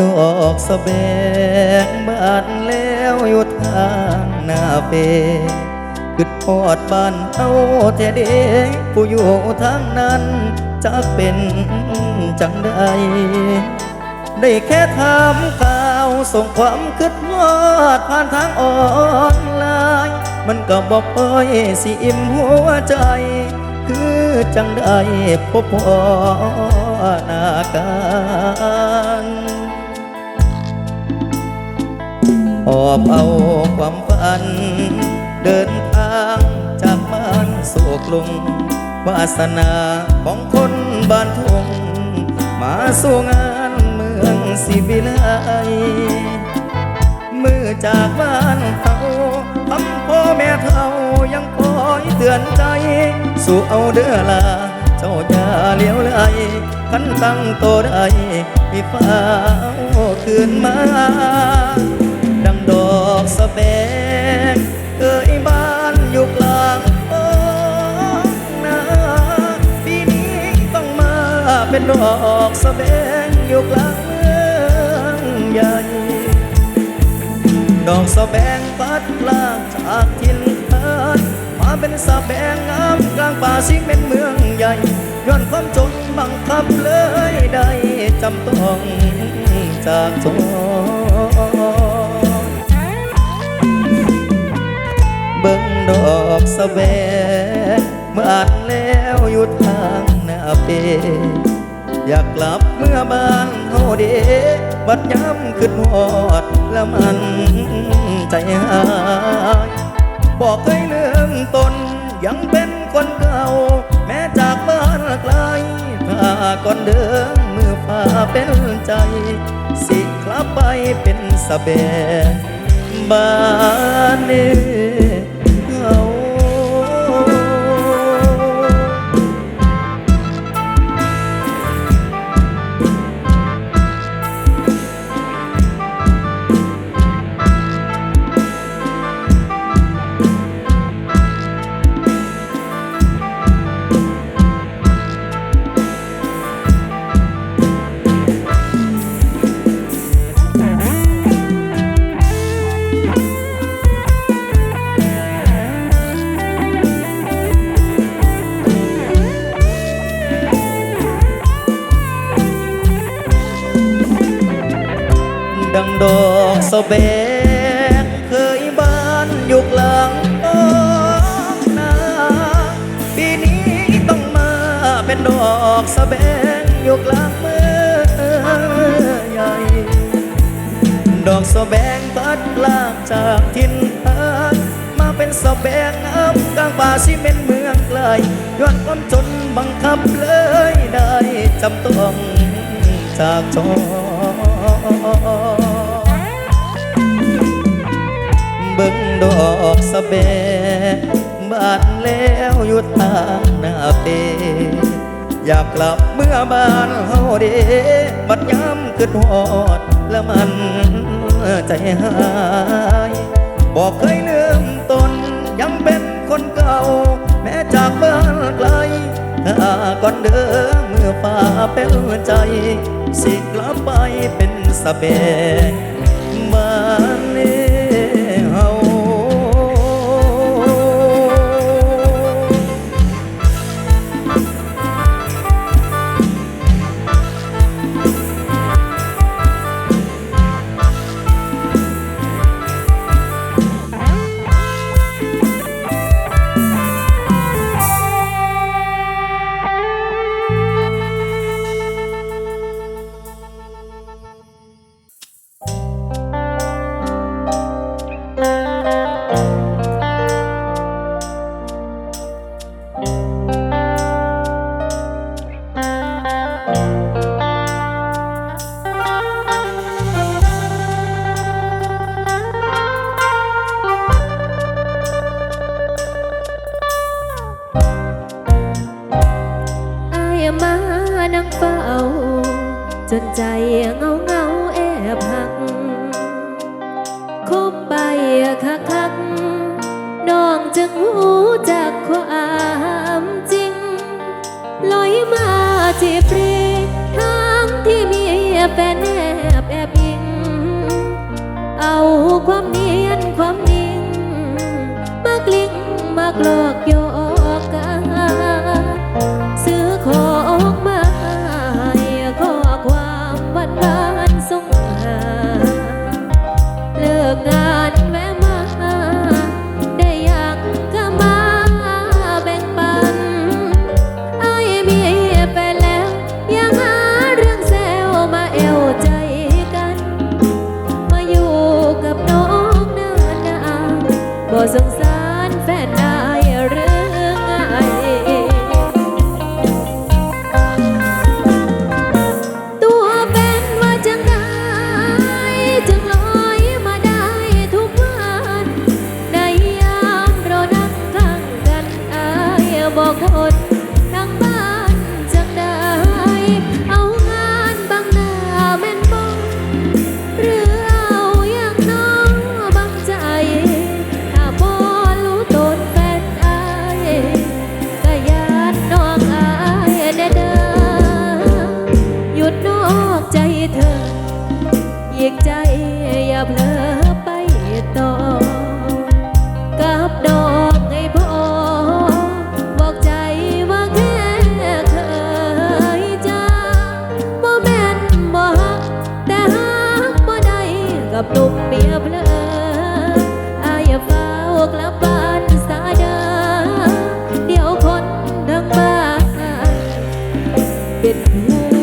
ดอกสะแบงบานแล้วอยู่ทางหน้าเปขึ้นพอดบ้านเฮาแท้เด็กผู้อยู่ทางนั้นจะเป็นจังใดได้แค่ถามข่าวส่งความคิดฮอดผ่านทางออนไลน์มันก็บอกเอ้ยสิอิ่มหัวใจ คือจังได้พบพ่อนากันห อบเอาความฝัน เดินทางจากบ้านสู่กรุงวาสนาของคนบ้านทุ่งมาสู่งานเมืองสิวิไลมือจากบ้านเขาทำพ่อแม่เท่ายังคอยเตือนใจ สู่เอาเด้อลา เจ้าอย่าเลี้ยวไหลขันตั้งโตได้ให้ฟ้าคืนมา สะแบงเอ่ยบ้านอยู่กลางท้องนาปีนี้ต้องมาเป็นดอกสะแบงอยู่กลางเมืองใหญ่ ดอกสะแบงพัดลากจากทินทานมาเป็นสะแบงงามกลางป่าสิเป็นเมืองใหญ่ย้อนความจนบังคับเลยได้จำต้องจากจน ดอกสะแบงเมื่ออ่านแล้วอยู่ทางหน้าเป อยากกลับเมื่อบ้านเฮาเดบัดย้ำขึ้นหอดแล้วมันใจหายบอกเคยลืมตนยังเป็นคนเก่า แม้จากบ้านไกลถ้าก่อนเดิมมือฟ้าเป็นใจ สิกลับไปเป็นสะแบงบ้านนี้ จากทินทานมาเป็นสะแบงงามกลางป่าสิเป็นเมืองไกลย้อนความจนบังคับเลยได้จำต้องจากจอเบิ่งดอกสะแบงบานแล้วอยู่ทางหน้าเปอยากกลับเมื่อบ้านเฮาเดบัดย้ำขึ้นหอดแล้วมันใจหาย บอกเคยลืมตนยังเป็นคนเก่า แม้จากบ้านไกลถ้าก่อนเดิมเมื่อฝ่าเป็นใจ สิกลับไปเป็นสะแบแฟนแอบแอบอิง เอาความเนียนความนิ่งมากลิ้งมากหลอกโย it. Mm -hmm.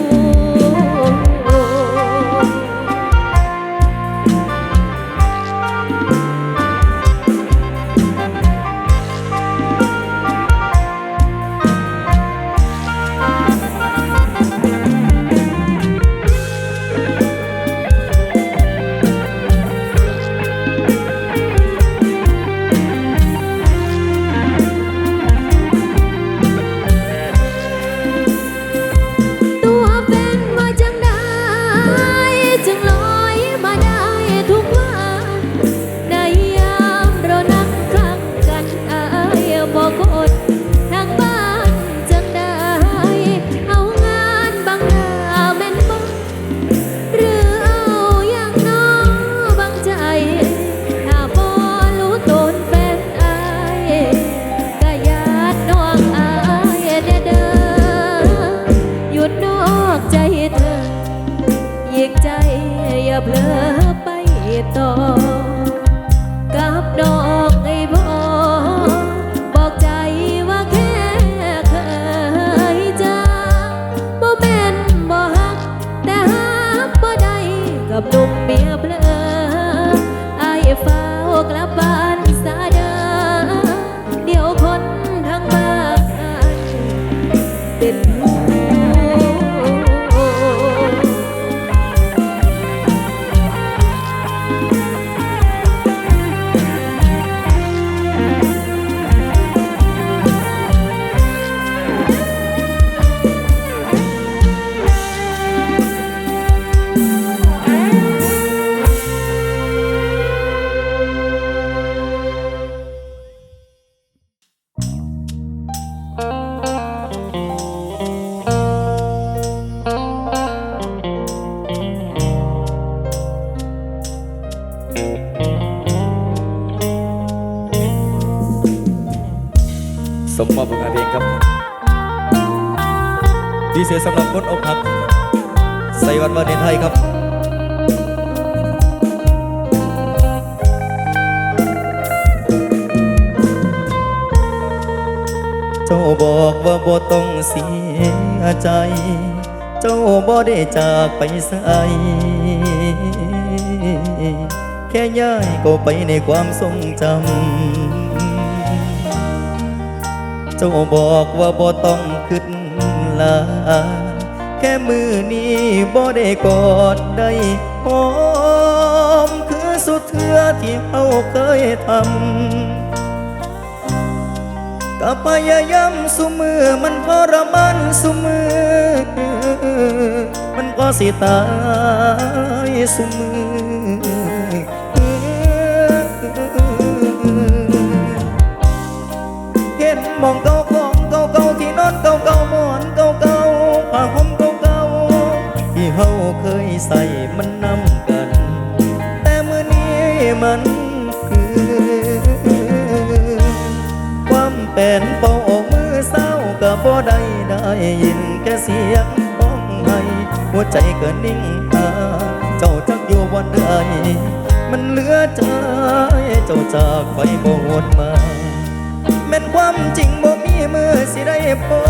ไปใส่แค่ย้ายก็ไปในความทรงจำ เจ้าบอกว่าบ่ต้องขึ้นลา แค่มือนี้บ่ได้กอดได้หอม คือสุดเทือที่เขาเคยทำก็พยายามสุมือมันทรมานสุมือ ก็สิตายเสมอเห็นมองเก่าเก่าเก่าเก่าที่นอนเก่าเก่าหมอนเก่าเก่าผ้าห่มเก่าเก่าที่เฮาเคยใส่มันนำกัน แต่มื่อนี้มันเป็นเป่าออกมือเศร้าก็บ่ได้ได้ยินแค่เสียง หัวใจก็นิ่งหาเจ้าจักอยู่วันใดมันเหลือใจเจ้าจากไปบ่หวนมาแม่นความจริงบ่มีมือสิได้พอ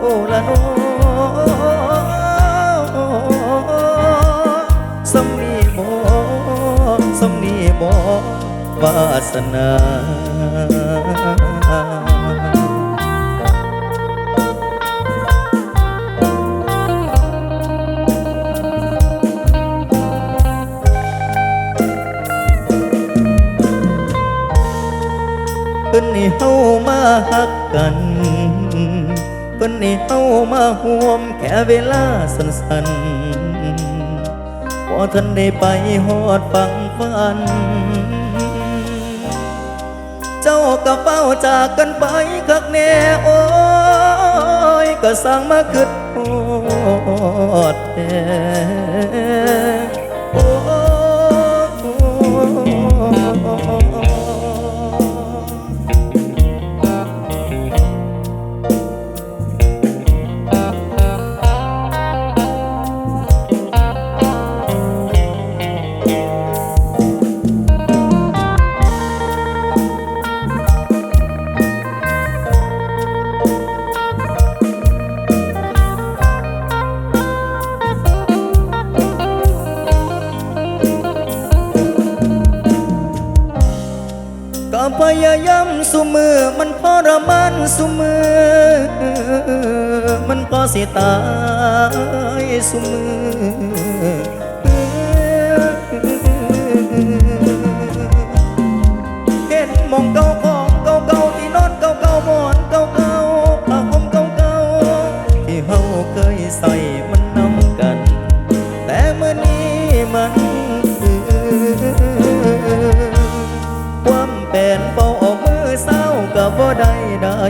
โอ้ละโนสำนีบ่สำนีบ่วาสนา เพิ่นนี่เฮามาฮักกันเพิ่นนี่เฮามาห่วมแค่เวลาสั้นๆพอท่านได้ไปฮอดฟังฝัน เจ้าก็เฝ้าจากกันไปคักแน่โอ้ยก็สร้างมาคิด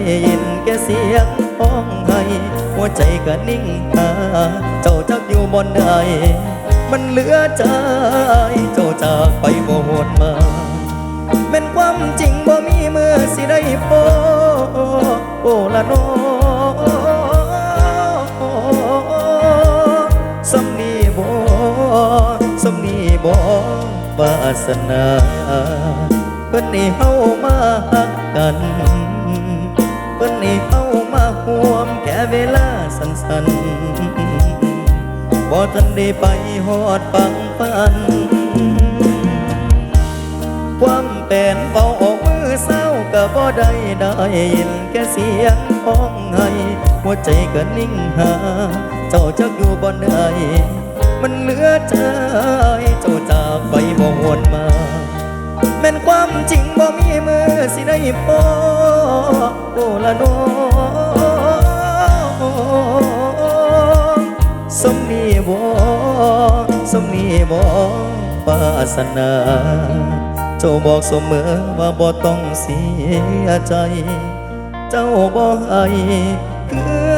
ได้ยินแค่เสียงห้องไห้หัวใจก็นิ่งหาเจ้าจักอยู่บนใดมันเหลือใจเจ้าจากไปบ่หวนมาแม่นความจริงบ่มีมือสิได้พอโอละโนสำนีบ่สำนีบ่วาสนาเพิ่นนี่เฮามาฮักกัน นบ่ทันได้ไปฮอดฟังฝัน ความเป็นเฝ้าออกมือเศร้าก็บ่ได้ได้ยินแค่เสียงห้องไห้หัวใจก็นิ่งหา เจ้าจักอยู่บ่ได้ มันเหลือใจเจ้าจากไปบ่หวนมาแม่นความจริงบ่มีมือสิได้พอโอละโน สมนีบ่สมนีบ่วาสนาเจ้าบอกเสมอว่าบ่ต้องเสียใจ เจ้าบอกให้เกิ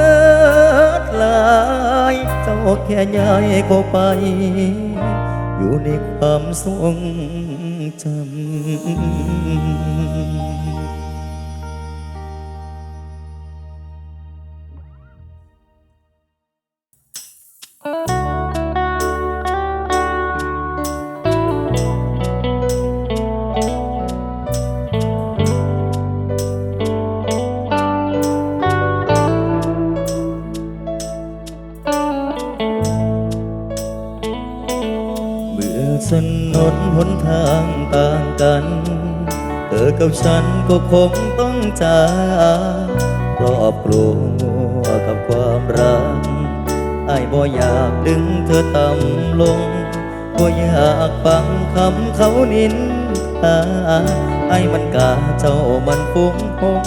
ดลายเจ้าแค่ย้ายเข้าไป อยู่ในความทรงจำ ก็คงต้องจากครอบครัวกับความรักไอ้บ่อยากดึงเธอต่ำลงบ่อยากฟังคำเขานินทาไอ้มันกาเจ้ามันฟุ้งพง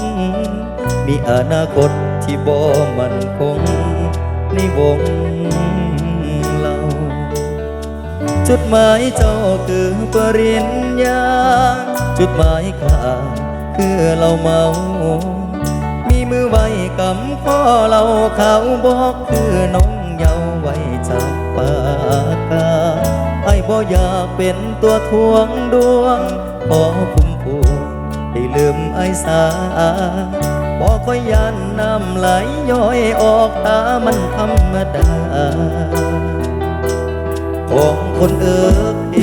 มีอนาคตที่บ่มันคงในวงเรา จุดหมายเจ้าคือปริญญา จุดหมายข้า คือเราเมา มีมือไว้กำข้อเราเขาบอกคือน้องเยาว์ไว้จากปากกาไอ้บ่อยากเป็นตัวทวงดวง ขอพุ่มพวงได้ลืมไอ้สาบอกค่อยยานน้ำไหลย้อยออกตามันธรรมดา ของคนเอิกเอ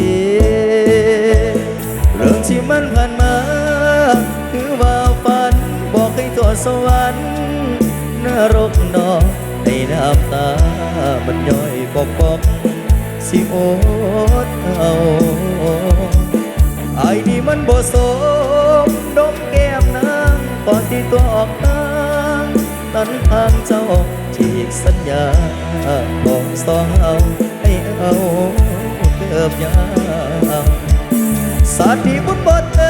เรื่องที่มันผ่านมา สวรรค์นรกนอกในน้ำตา มันย่อยปอกปอกสิโอดเอาไอ้นี่มันบ่สมดมแก้มนางก่อนที่ตัวออกทางตันทางเจ้าฉีกสัญญาบอกสองเอาให้เอาเกือบยาวสาดีบุญบดเอ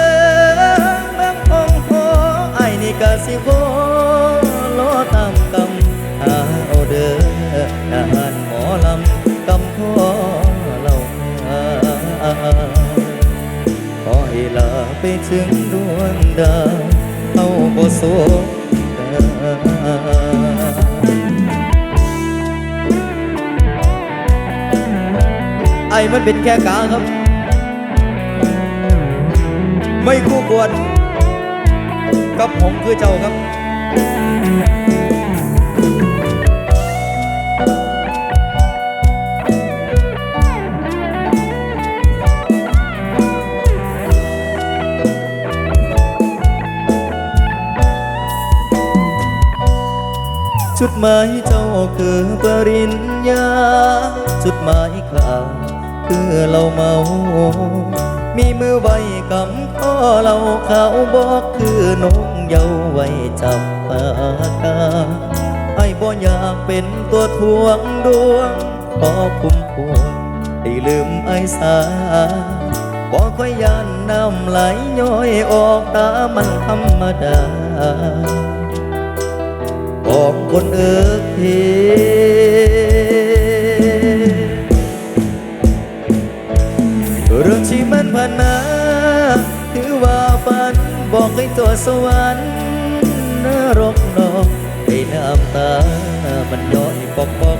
สิโบล้อตามกำหาเอาเด้อทหารหมอลำกำพ่อเรามาขอให้ลาไปถึงดวงดาวเอาบ่สมไอ้มันเป็นแค่กาครับ ไม่คู่ควร กับผมคือเจ้าครับจุดหมายเจ้าคือปริญญา จุดหมายข้าคือเราเมา มีมือไว้กำข้อเราเขาบอกคือนงเยาว์ไว้จับปากกาไอ้บ่อยากเป็นตัวทวงดวงขอคุ้มพวงให้ลืมไอ้สาบ่ค่อยยานน้ำไหลย้อยออกตามันธรรมดาบอกคนเอิกเพเรื่อที มันผ่านมาถือว่าฝันบอกให้ตัวสวรรค์นรกนอกให้น้ำตา มันย้อยปอกปอก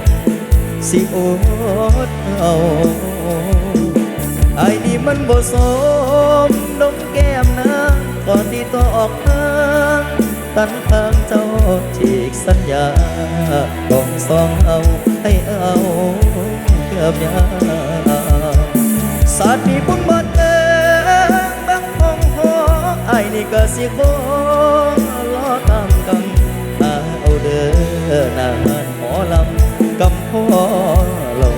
สิโอดเอาไอ้นี่มันบ่สมนมแก้มนางก่อนที่ตัวออกทางตันทางเจ้าฉีกสัญญาต้องสองเอาให้เอาเกือบยา สาดมีบุญบดเอิงบังห้องหอไอ้นี่ก็สิโคล้อตามกันเอาเด้อน้าหมอลำกำพ่อเรา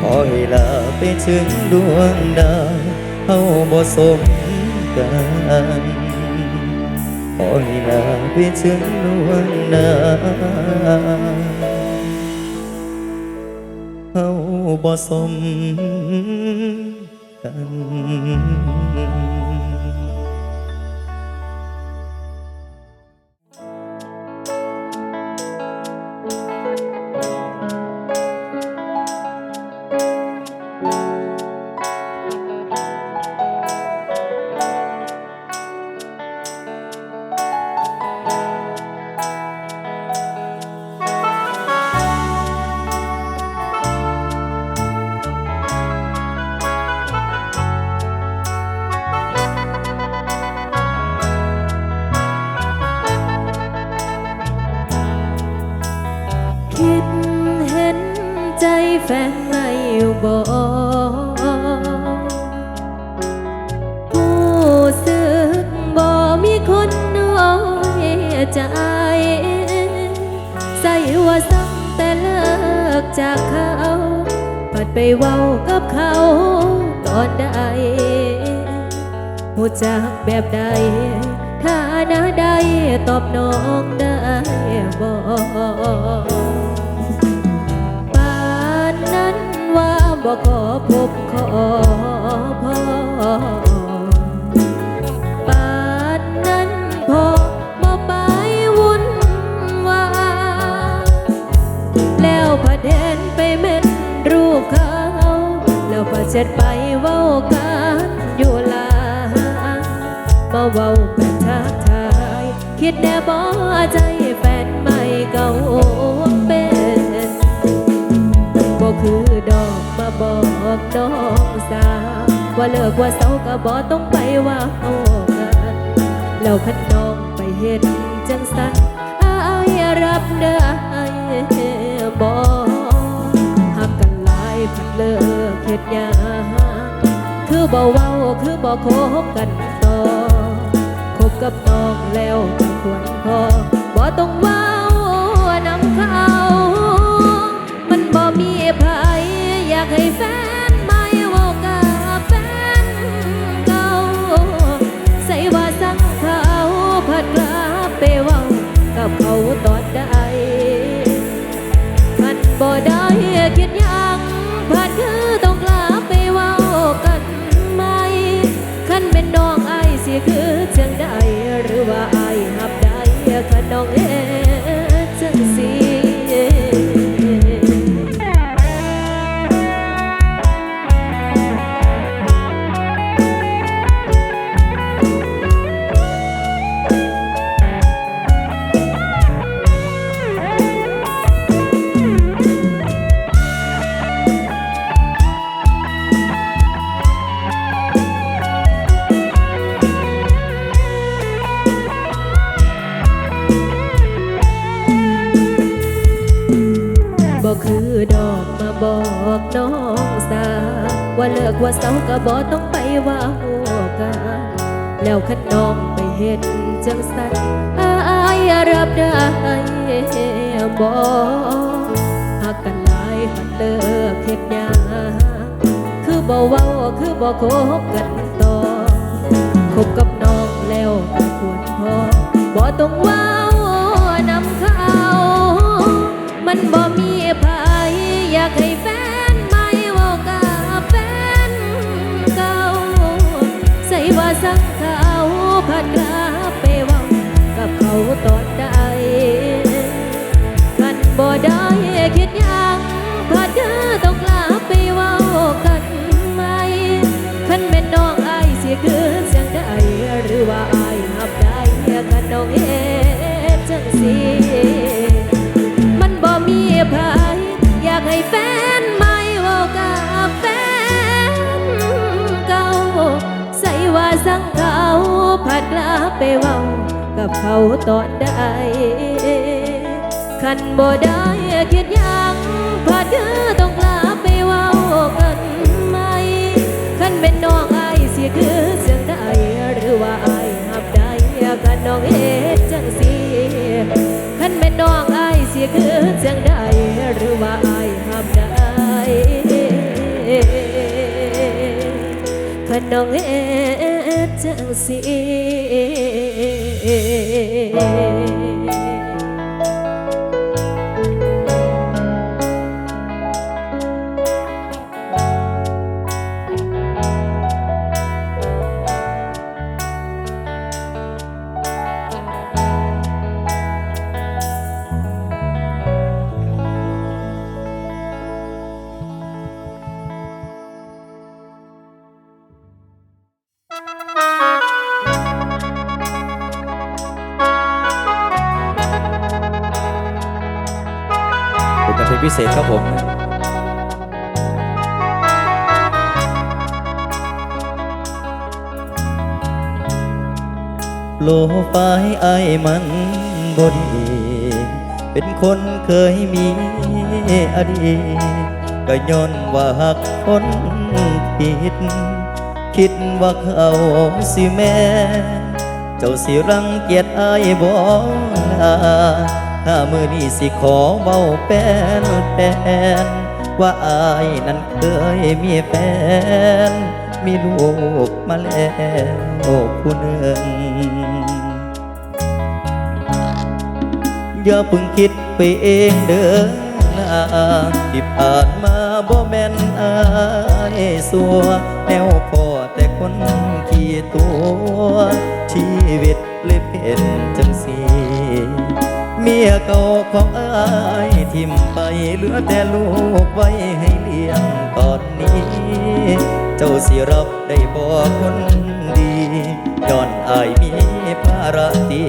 ขอให้ลาไปถึงดวงดาวเฮาบ่สมกันขอให้ลาไปถึงดวงดาว บ่สมกัน หูจักแบบใดถ้าน้าใดตอบน้องได้บ่ป่านนั้นว่าบ่ขอพบขอพอป่านนั้นพอบ่ไปวุ่นวายแล้วพอเดินไปเม็ดรูปเขา แล้วพอเช็ดไปเว้ากัน มาเว้ากันทักทาย คิดแน่บ่ใจแฟนใหม่เก่าเป็นบ่คือดอกมาบอกน้องสาวว่าเลิกว่าเศร้าก็บ่ต้องไปว่าเอากันแล้วคันน้องไปเห็นจังสันอายรับได้บ่หักกันหลายพัดเลิกเฮ็ดยังคือบ่เว้าคือบ่คบกัน กับน้องแล้วไม่ควรพอบ่ต้องว้าวนำเขา มันบ่มีไผอยากให้แฟนไม่เว้ากับแฟนเก่าใส่ว่าสั่งเขาพัดกลับไปเว้ากับเขาตอนใดพันบ่ได้ บ่ต้องไปว่าหัวกันแล้วคันน้องไปเห็นจังสันอายรับได้บ่หักกันหลายคันเลิกเฮ็ดหยังคือบ่เว้าคือบ่คบกันต่อคบกับน้องแล้วควรพอบ่ต้องว้านำเขามันบ่มี มันบ่มีไผอยากให้แฟนไม่เว้ากับแฟนเก่าใส่ว่าสั่งเขาผัดกลับไปเว้ากับเขาตอนใดคันบ่ได้คิดยังพาเธอต้องกลับไปเว้ากันไหมคันเป็นน้องไอายสิคือเสียงใดหรือว่า นน้องเอ็ดจังสิคันเป็นน้องอายสิคือจังได้หรือว่าอายหับได้คันน้องเอ็ดจังสิ โลไฟไอายมันบดี เป็นคนเคยมีอดีตก็ย้อนว่าหักคนผิด คิดว่าเขาสิแม่ เจ้าสิรังเกียจไอายบ่ลาถ้ามือนี้สิขอเบาแป้นแป้นว่าอายนั้นเคยมีแฟน มีลูกมาแล้วผู้หนึ่ง อย่าเพิ่งคิดไปเองเด้อนะที่ผ่านมาบ่แม่นอายสัวแนวพอแต่คนขี้ตัว ชีวิตเลยเป็นจังสีเมียเก่าของอายทิมไปเหลือแต่ลูกไว้ให้เลี้ยงตอนนี้ เจ้าสิรับได้บ่คนดีย้อนอายมีภาระตี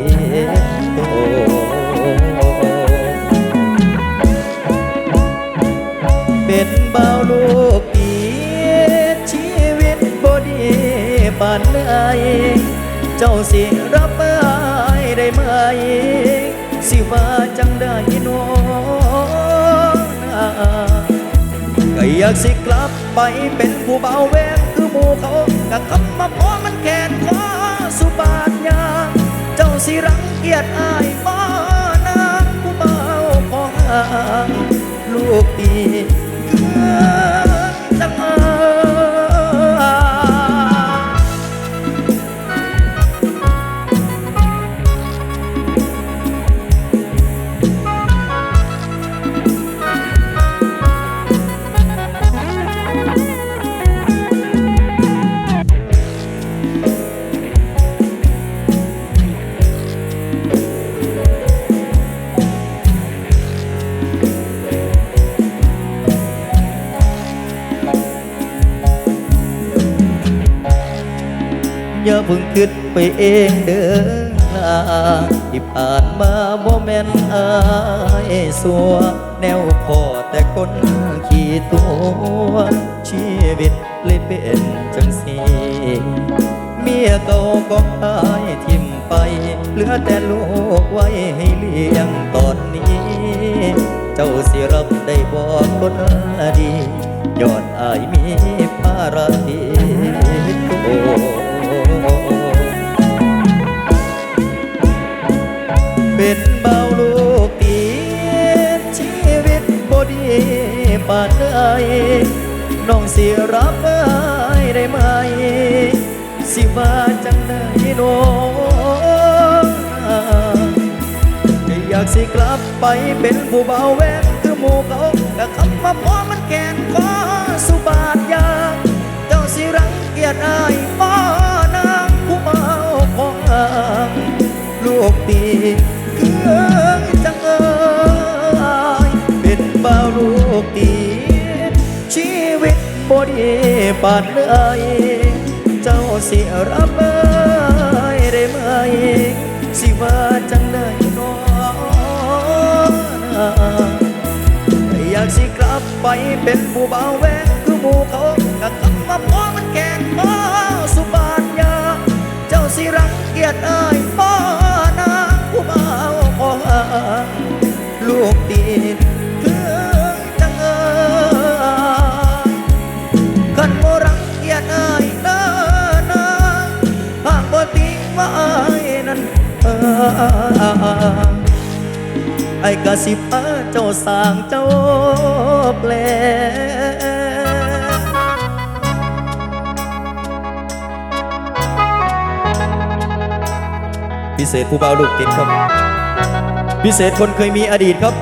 เบาวลูกอีชีวิตบดีานใดเจ้าสิรับไอ้ได้ไหม สิว่าจังได้น้องนาก็อยากสิกลับไปเป็นผู้เบาแวงคือหมู่เขาก็คำมาพอมันแขนขอสุบาทยาเจ้าสิรังเกียจอายบ่นางผู้เบาพองลูกดี เคิดไปเองเด้อนะที่ผ่านมาบ่แม่นอายสัว แนวพอแต่คนขี้ตัวชีวิตเลยเป็นจังสีเมียเก่าก็ตายทิมไป เหลือแต่ลูกไว้ให้เลี้ยงตอนนี้ เจ้าสิรับได้บอกคนดียอดอายมีภาระที่โต เป็นเบาลูกตีชีวิตบดีปานใดน้องสิรับไว้ได้ไหม สิว่าจังได้น้องอยากสิกลับไปเป็นผู้เบาแวงคือหมู่เขาก็คำว่าพอมันแกนขอสุบาทยาเจ้าสิรังเกียจอายบ่นางผู้เบาพองลูกตี บ่าวลูกตีชีวิตบ่ดีปานใดเจ้าสิรับเอ้ยได้ไหมสิว่าจังได้น้อนอยากสิกลับไปเป็นผู้เบาแวงคือหมู่เขาก็คำว่าพอมันแกนพอสุบาทยาเจ้าสิรังเกียจอายพ่อนางผู้เบาพอหาลูกตี ไอ้กะสิบอาเจ้าสางเจ้าแปลพิเศษผู้เบาลูกติดครับ พิเศษคนเคยมีอดีตครับ